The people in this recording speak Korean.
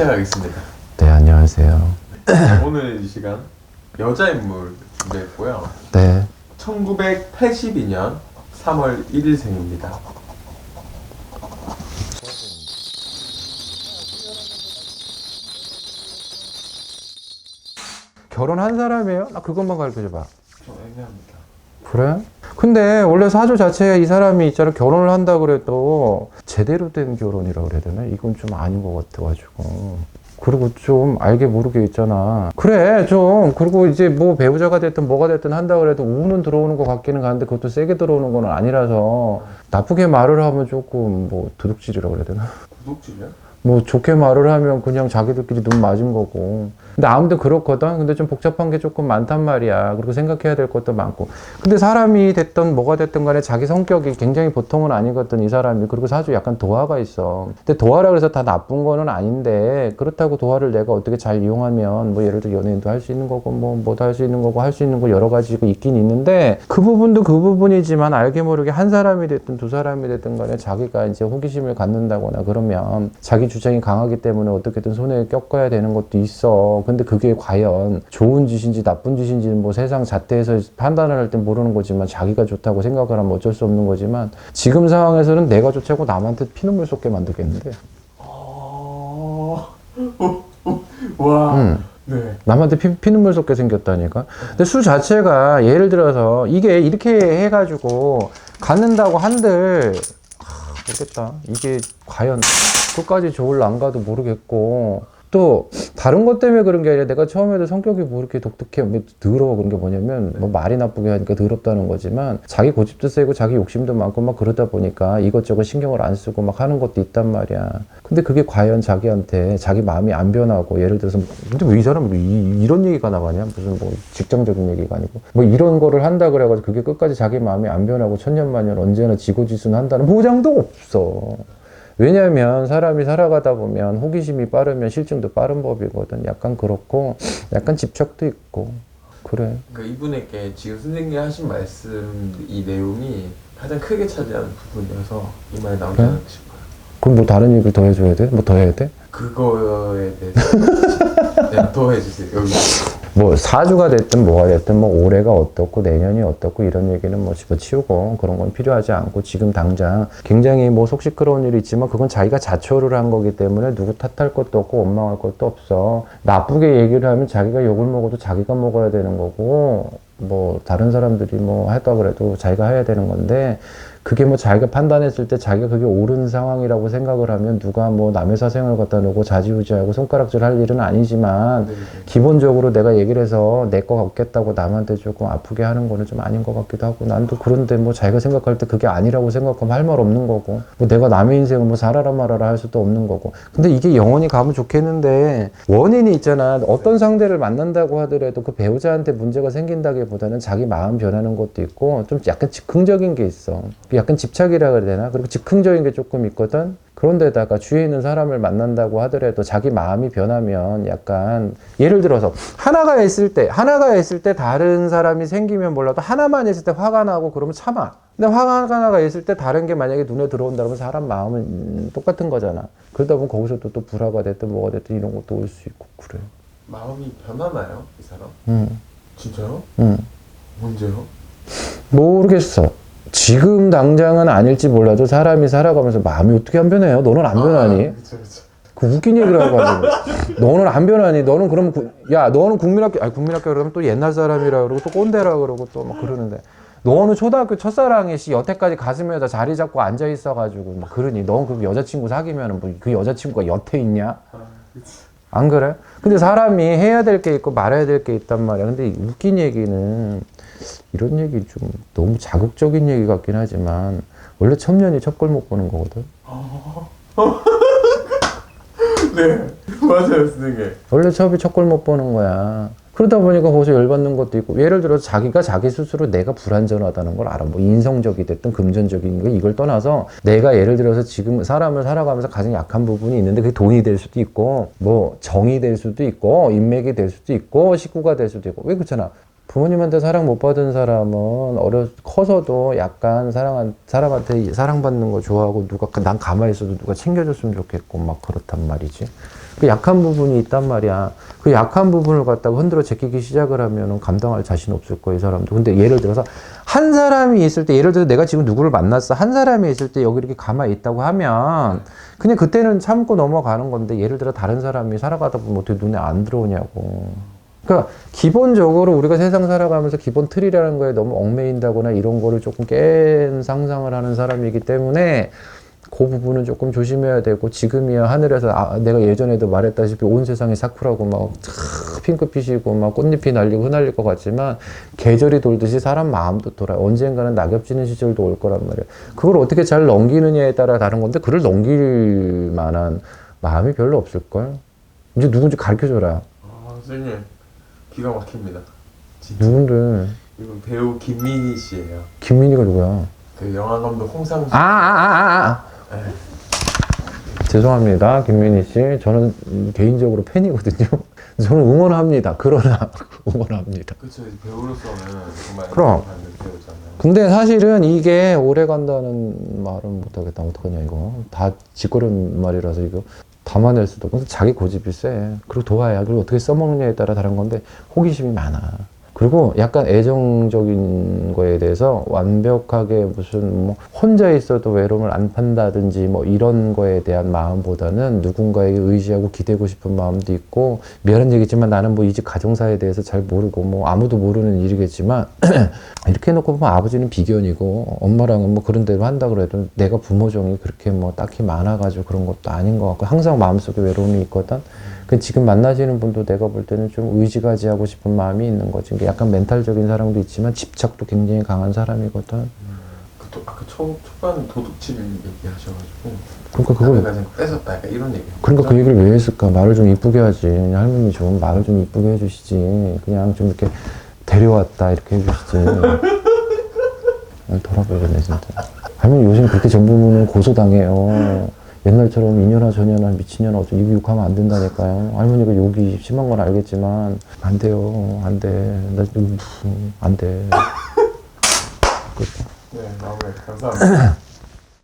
시작하겠습니다. 네, 안녕하세요. 오늘 이 시간 여자 인물 준비했고요. 네. 1982년 3월 1일생입니다. 결혼한 사람이에요? 나 그것만 가르쳐 줘봐. 좀 애매합니다. 그래? 근데 원래 사주 자체가 이 사람이 있잖아 결혼을 한다 그래도 제대로 된 결혼이라고 그래야 되나? 이건 좀 아닌 것 같아가지고. 그리고 좀 알게 모르게 있잖아. 그래, 좀. 그리고 이제 뭐 배우자가 됐든 뭐가 됐든 한다 그래도 우는 들어오는 것 같기는 한데 그것도 세게 들어오는 건 아니라서 나쁘게 말을 하면 조금 뭐 도둑질이라고 그래야 되나? 구독질이요? 뭐 좋게 말을 하면 그냥 자기들끼리 눈 맞은 거고. 근데 아무튼 그렇거든. 근데 좀 복잡한 게 조금 많단 말이야. 그리고 생각해야 될 것도 많고. 근데 사람이 됐든 뭐가 됐든 간에 자기 성격이 굉장히 보통은 아니거든, 이 사람이. 그리고 사주 약간 도화가 있어. 근데 도화라 그래서 다 나쁜 거는 아닌데, 그렇다고 도화를 내가 어떻게 잘 이용하면, 뭐 예를 들어 연예인도 할 수 있는 거고, 뭐 뭐도 할 수 있는 거고, 할 수 있는 거 여러 가지가 있긴 있는데, 그 부분도 그 부분이지만 알게 모르게 한 사람이 됐든 두 사람이 됐든 간에 자기가 이제 호기심을 갖는다거나 그러면 자기 주장이 강하기 때문에 어떻게든 손에 껴꿔야 되는 것도 있어. 근데 그게 과연 좋은 짓인지 나쁜 짓인지는 뭐 세상 자태에서 판단을 할 땐 모르는 거지만 자기가 좋다고 생각을 하면 어쩔 수 없는 거지만 지금 상황에서는 내가 좋다고 남한테 피눈물 쏟게 만들겠는데. 아... 와. 음. 네. 남한테 피, 피눈물 쏟게 생겼다니까. 근데 수 자체가 예를 들어서 이게 이렇게 해가지고 갖는다고 한들 하, 모르겠다. 이게 과연 끝까지 좋을라 안 가도 모르겠고. 또 다른 것 때문에 그런 게 아니라 내가 처음에도 성격이 뭐 이렇게 독특해 뭐 더러워 그런 게 뭐냐면 뭐 말이 나쁘게 하니까 더럽다는 거지만 자기 고집도 세고 자기 욕심도 많고 막 그러다 보니까 이것저것 신경을 안 쓰고 막 하는 것도 있단 말이야. 근데 그게 과연 자기한테 자기 마음이 안 변하고 예를 들어서 근데 왜 이 사람은 이, 이런 얘기가 나가냐? 무슨 뭐 직장적인 얘기가 아니고. 뭐 이런 거를 한다 그래가지고 그게 끝까지 자기 마음이 안 변하고 천년만년 언제나 지고지순 한다는 보장도 없어 왜냐하면 사람이 살아가다 보면 호기심이 빠르면 실증도 빠른 법이거든. 약간 그렇고, 약간 집착도 있고, 그래. 그러니까 이분에게 지금 선생님이 하신 말씀 이 내용이 가장 크게 차지하는 부분이어서 이 말이 나오지? 않을까 싶어요. 그럼 뭐 다른 얘기를 더 해줘야 돼? 뭐 더 해야 돼? 그거에 대해서 네, 더 해주세요. 여기. 뭐 사주가 됐든 뭐가 됐든 뭐 올해가 어떻고 내년이 어떻고 이런 얘기는 뭐 집어치우고 그런 건 필요하지 않고 지금 당장 굉장히 뭐 속 시끄러운 일이 있지만 그건 자기가 자초를 한 거기 때문에 누구 탓할 것도 없고 원망할 것도 없어. 나쁘게 얘기를 하면 자기가 욕을 먹어도 자기가 먹어야 되는 거고 뭐 다른 사람들이 뭐 할까 그래도 자기가 해야 되는 건데 그게 뭐 자기가 판단했을 때 자기가 그게 옳은 상황이라고 생각을 하면 누가 뭐 남의 사생활 갖다 놓고 자지우지하고 손가락질 할 일은 아니지만 네, 네. 기본적으로 내가 얘기를 해서 내거 같겠다고 남한테 조금 아프게 하는 거는 좀 아닌 것 같기도 하고 난또 그런데 뭐 자기가 생각할 때 그게 아니라고 생각하면 할 말 없는 거고 뭐 내가 남의 인생을 뭐 살아라 말아라 할 수도 없는 거고. 근데 이게 영원히 가면 좋겠는데 원인이 있잖아. 어떤 상대를 만난다고 하더라도 그 배우자한테 문제가 생긴다기보다는 자기 마음 변하는 것도 있고 좀 약간 즉흥적인 게 있어 약간 집착이라 그래야 되나 그리고 즉흥적인 게 조금 있거든 그런데다가 주위에 있는 사람을 만난다고 하더라도 자기 마음이 변하면 약간 예를 들어서 하나가 있을 때 하나가 있을 때 다른 사람이 생기면 몰라도 하나만 있을 때 화가 나고 그러면 참아 근데 화가 하나가 있을 때 다른 게 만약에 눈에 들어온다 그러면 사람 마음은 음, 똑같은 거잖아 그러다 보면 거기서 또, 또 불화가 됐든 뭐가 됐든 이런 것도 올 수 있고 그래 마음이 변하나요, 이 사람? 응, 진짜요? 응. 언제요? 모르겠어 지금 당장은 아닐지 몰라도 사람이 살아가면서 마음이 어떻게 안 변해요 너는 안 변하니? 아, 그쵸, 그쵸. 그 웃긴 얘기를 하고 가지고 너는 안 변하니 너는 그러면 구- 야 너는 국민학교 아니 국민학교 그러면 또 옛날 사람이라 그러고 또 꼰대라 그러고 또 막 그러는데 너는 초등학교 첫사랑이 씨 여태까지 가슴에다 자리 잡고 앉아 있어가지고 막 그러니 넌 그 여자친구 사귀면은 뭐 그 여자친구가 여태 있냐 아. 안 그래? 근데 사람이 해야 될 게 있고 말아야 될 게 있단 말이야. 근데 이 웃긴 얘기는 이런 얘기 좀 너무 자극적인 얘기 같긴 하지만 원래 첩년이 첫 골목 보는 거거든. 네, 맞아요, 선생님. 원래 첩이 첫 골목 보는 거야. 그러다 보니까 거기서 열받는 것도 있고 예를 들어서 자기가 자기 스스로 내가 불완전하다는 걸 알아 뭐 인성적이 됐든 금전적인 거 이걸 떠나서 내가 예를 들어서 지금 사람을 살아가면서 가장 약한 부분이 있는데 그게 돈이 될 수도 있고 뭐 정이 될 수도 있고 인맥이 될 수도 있고 식구가 될 수도 있고 왜 그렇잖아 부모님한테 사랑 못 받은 사람은 어려 커서도 약간 사랑한 사람한테 사랑받는 거 좋아하고 누가 난 가만히 있어도 누가 챙겨줬으면 좋겠고 막 그렇단 말이지. 그 약한 부분이 있단 말이야. 그 약한 부분을 갖다가 흔들어 제끼기 시작을 하면은 감당할 자신 없을 거야, 이 사람도. 근데 예를 들어서 한 사람이 있을 때, 예를 들어 내가 지금 누구를 만났어. 한 사람이 있을 때 여기 이렇게 가만히 있다고 하면 그냥 그때는 참고 넘어가는 건데 예를 들어 다른 사람이 살아가다 보면 어떻게 눈에 안 들어오냐고. 그러니까 기본적으로 우리가 세상 살아가면서 기본 틀이라는 거에 너무 얽매인다거나 이런 거를 조금 깬 상상을 하는 사람이기 때문에 그 부분은 조금 조심해야 되고 지금이야 하늘에서 아, 내가 예전에도 말했다시피 온 세상이 사쿠라고 막 촤, 핑크빛이고 막 꽃잎이 날리고 흩날릴 것 같지만 계절이 돌듯이 사람 마음도 돌아 요. 언젠가는 낙엽 지는 시절도 올 거란 말이야 그걸 어떻게 잘 넘기느냐에 따라 다른 건데 그를 넘길 만한 마음이 별로 없을걸? 이제 누군지 가르쳐줘라. 아 선생님 기가 막힙니다. 진짜. 누군데 이분 배우 김민희 씨예요. 김민희가 누구야 그 영화 감독 홍상수. 아, 아, 아, 아, 아. 네. 죄송합니다, 김민희 씨. 저는 음, 개인적으로 팬이거든요. 저는 응원합니다. 그러나 응원합니다. 이제 배우로서는 정말 그럼. 받는 배우잖아요. 근데 사실은 이게 오래 간다는 말은 못하겠다. 어떡하냐 이거. 다 짓거린 말이라서 이거 담아낼 수도 없고 자기 고집이 세. 그리고 도와야 그리고 어떻게 써먹느냐에 따라 다른 건데 호기심이 많아. 그리고 약간 애정적인 거에 대해서 완벽하게 무슨 뭐 혼자 있어도 외로움을 안 판다든지 뭐 이런 거에 대한 마음보다는 누군가에게 의지하고 기대고 싶은 마음도 있고 미안한 얘기지만 나는 뭐이집 가정사에 대해서 잘 모르고 뭐 아무도 모르는 일이겠지만 이렇게 해놓고 보면 아버지는 비견이고 엄마랑은 뭐 그런 대로 한다 그래도 내가 부모정이 그렇게 뭐 딱히 많아가지고 그런 것도 아닌 것 같고 항상 마음속에 외로움이 있거든. 그 지금 만나시는 분도 내가 볼 때는 좀 의지가지하고 싶은 마음이 있는 거지. 약간 멘탈적인 사람도 있지만 집착도 굉장히 강한 사람이거든. 그 도, 아까 초, 초반 도둑질 얘기하셔가지고 그러니까 그걸 뺏었다 약간 이런 얘기. 그러니까 그 얘기를 왜 했을까? 말을 좀 이쁘게 하지. 할머니 좀 말을 좀 이쁘게 해주시지. 그냥 좀 이렇게 데려왔다 이렇게 해주시지. 돌아버리겠네 진짜. 할머니 요즘 그렇게 전부문은 고소당해요. 옛날처럼 이년아 저년아 미친년아 어쩌 이거 욕하면 안 된다니까요. 할머니가 욕이 심한 건 알겠지만 안 돼요. 안 돼. 나 음, 안 돼. 네 마무리 감사합니다.